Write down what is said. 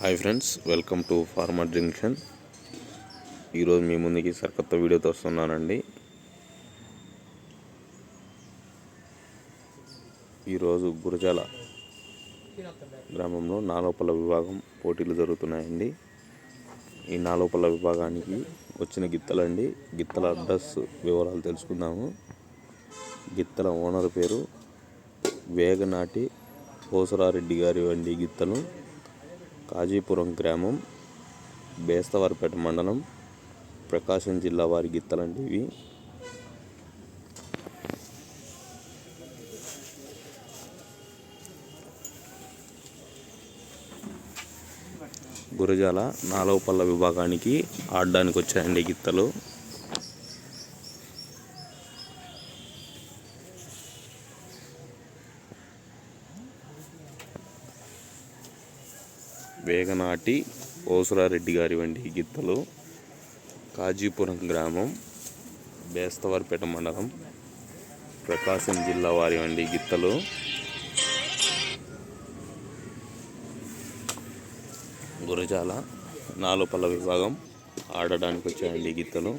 Hi friends welcome to farmer junction. ఈరోజు మీ ముందుకి సరికొత్త వీడియోతో వస్తున్నానండి. ఈరోజు గురజాల గ్రామంలో నాలోపల విభాగం పోటీలు జరుగుతున్నాయండి. ఈ నాలోపల విభాగానికి వచ్చిన గిత్తలండి. గిత్తల అడ్రస్ వివరాలు తెలుసుకుందాము. గిత్తల ఓనర్ పేరు వేగనాటి పోసరారెడ్డి గారి వండి గిత్తలు. కాజీపురం గ్రామం బేస్తవారిపేట మండలం ప్రకాశం జిల్లా వారి గిత్తలండి ఇవి గురజాల నాలుగు విభాగానికి ఆడడానికి వచ్చాయండి గిత్తలు. వేగనాటి ఓసురారెడ్డి గారి వంటి గిత్తలు కాజీపురం గ్రామం బేస్తవారిపేట మండలం ప్రకాశం జిల్లా వారి వంటి గిత్తలు. గురజాల నాలుపల్ల విభాగం ఆడడానికి వచ్చాయండి గిత్తలు.